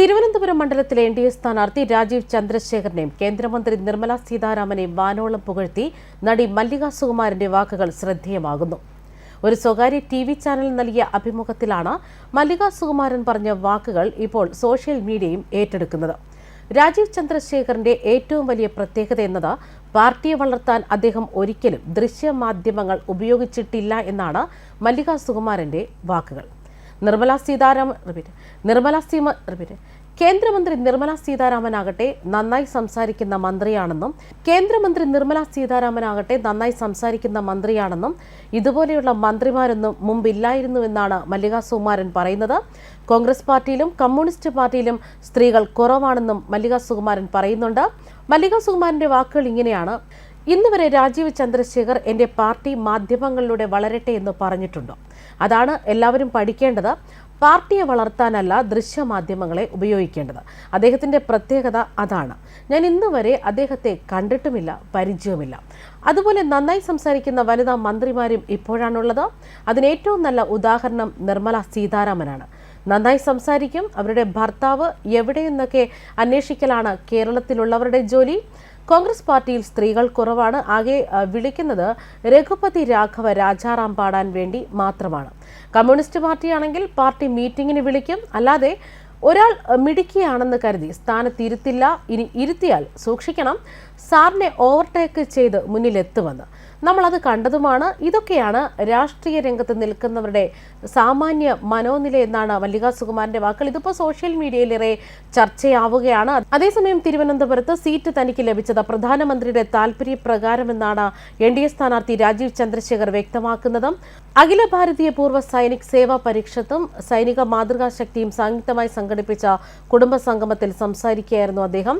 തിരുവനന്തപുരം മണ്ഡലത്തിലെ N D A സ്ഥാനാർത്ഥി രാജീവ് ചന്ദ്രശേഖരനെയും കേന്ദ്രമന്ത്രി നിർമ്മല സീതാരാമനെയും വാനോളം പുകഴ്ത്തി നടി മല്ലിക സുകുമാരന്റെ വാക്കുകൾ ശ്രദ്ധേയമാകുന്നു. ഒരു സ്വകാര്യ ടി വി ചാനലിൽ നൽകിയ അഭിമുഖത്തിലാണ് മല്ലിക സുകുമാരൻ പറഞ്ഞ വാക്കുകൾ ഇപ്പോൾ സോഷ്യൽ മീഡിയയും ഏറ്റെടുക്കുന്നത്. രാജീവ് ചന്ദ്രശേഖറിന്റെ ഏറ്റവും വലിയ പ്രത്യേകത എന്നത് പാർട്ടിയെ വളർത്താൻ അദ്ദേഹം ഒരിക്കലും ദൃശ്യമാധ്യമങ്ങൾ ഉപയോഗിച്ചിട്ടില്ല എന്നാണ് മല്ലിക സുകുമാരന്റെ വാക്കുകൾ. നിർമ്മല സീതാരാമൻ റിപ്പീറ്റ്. നിർമ്മല സീമ റിപ്പീറ്റ്. കേന്ദ്രമന്ത്രി നിർമ്മല സീതാരാമനാകട്ടെ നന്നായി സംസാരിക്കുന്ന മന്ത്രിയാണെന്നും കേന്ദ്രമന്ത്രി നിർമ്മല സീതാരാമനാകട്ടെ നന്നായി സംസാരിക്കുന്ന മന്ത്രിയാണെന്നും ഇതുപോലെയുള്ള മന്ത്രിമാരൊന്നും മുമ്പില്ലായിരുന്നുവെന്നാണ് മല്ലിക സുകുമാരൻ പറയുന്നത്. കോൺഗ്രസ് പാർട്ടിയിലും കമ്മ്യൂണിസ്റ്റ് പാർട്ടിയിലും സ്ത്രീകൾ കുറവാണെന്നും മല്ലികാ സുകുമാരൻ പറയുന്നുണ്ട്. മല്ലികാ സുകുമാരന്റെ വാക്കുകൾ ഇങ്ങനെയാണ്. ഇന്ന് വരെ രാജീവ് ചന്ദ്രശേഖർ എന്റെ പാർട്ടി മാധ്യമങ്ങളിലൂടെ വളരട്ടെ എന്ന് പറഞ്ഞിട്ടുണ്ടോ. അതാണ് എല്ലാവരും പഠിക്കേണ്ടത്. പാർട്ടിയെ വളർത്താനല്ല ദൃശ്യമാധ്യമങ്ങളെ ഉപയോഗിക്കേണ്ടത്. അദ്ദേഹത്തിന്റെ പ്രത്യേകത അതാണ്. ഞാൻ ഇന്ന് വരെ അദ്ദേഹത്തെ കണ്ടിട്ടുമില്ല പരിചയവുമില്ല. അതുപോലെ നന്നായി സംസാരിക്കുന്ന വനിതാ മന്ത്രിമാരും ഇപ്പോഴാണുള്ളത്. അതിന് ഏറ്റവും നല്ല ഉദാഹരണം നിർമ്മല സീതാരാമനാണ്. നന്നായി സംസാരിക്കും. അവരുടെ ഭർത്താവ് എവിടെയെന്നൊക്കെ അന്വേഷിക്കലാണ് കേരളത്തിലുള്ളവരുടെ ജോലി. കോൺഗ്രസ് പാർട്ടിയിൽ സ്ത്രീകൾ കുറവാണ്. ആകെ വിളിക്കുന്നത് രഘുപതി രാഘവ രാജാറാം പാടാൻ വേണ്ടി മാത്രമാണ്. കമ്മ്യൂണിസ്റ്റ് പാർട്ടിയാണെങ്കിൽ പാർട്ടി മീറ്റിങ്ങിന് വിളിക്കും. അല്ലാതെ ഒരാൾ മിടുക്കിയാണെന്ന് കരുതി സ്ഥാനത്ത് ഇരുത്തില്ല ഇനി ഇരുത്തിയാൽ സൂക്ഷിക്കണം. സാറിനെ ഓവർടേക്ക് ചെയ്ത് മുന്നിലെത്തുമെന്ന്. നമ്മളത് കണ്ടതുമാണ്. ഇതൊക്കെയാണ് രാഷ്ട്രീയ രംഗത്ത് നിൽക്കുന്നവരുടെ സാമാന്യ മനോനില എന്നാണ് മല്ലിക സുകുമാരന്റെ വാക്കുകൾ. ഇതിപ്പോൾ സോഷ്യൽ മീഡിയയിലേറെ ചർച്ചയാവുകയാണ്. അതേസമയം തിരുവനന്തപുരത്ത് സീറ്റ് തനിക്ക് ലഭിച്ചത് പ്രധാനമന്ത്രിയുടെ താല്പര്യപ്രകാരമെന്നാണ് എൻ ഡി എ സ്ഥാനാർത്ഥി രാജീവ് ചന്ദ്രശേഖർ വ്യക്തമാക്കുന്നത്. അഖില ഭാരതീയ പൂർവ സൈനിക് സേവാ പരീക്ഷത്തും സൈനിക മാതൃകാ ശക്തിയും സംയുക്തമായി സംഘടിപ്പിച്ച കുടുംബ സംഗമത്തിൽ സംസാരിക്കുകയായിരുന്നു അദ്ദേഹം.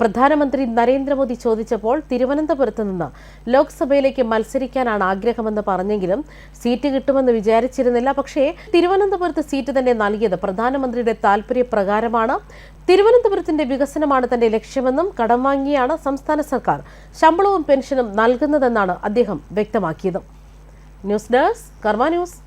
പ്രധാനമന്ത്രി നരേന്ദ്രമോദി ചോദിച്ചപ്പോൾ തിരുവനന്തപുരത്ത് നിന്ന് ലോക്സഭയിലേക്ക് മത്സരിക്കാനാണ് ആഗ്രഹമെന്ന് പറഞ്ഞെങ്കിലും സീറ്റ് കിട്ടുമെന്ന് വിചാരിച്ചിരുന്നില്ല. പക്ഷേ തിരുവനന്തപുരത്ത് സീറ്റ് തന്നെ നൽകിയത് പ്രധാനമന്ത്രിയുടെ താൽപര്യപ്രകാരമാണ്. തിരുവനന്തപുരത്തിന്റെ വികസനമാണ് തന്റെ ലക്ഷ്യമെന്നും കടം വാങ്ങിയാണ് സംസ്ഥാന സർക്കാർ ശമ്പളവും പെൻഷനും നൽകുന്നതെന്നാണ് അദ്ദേഹം വ്യക്തമാക്കിയത്. News desk Karma news.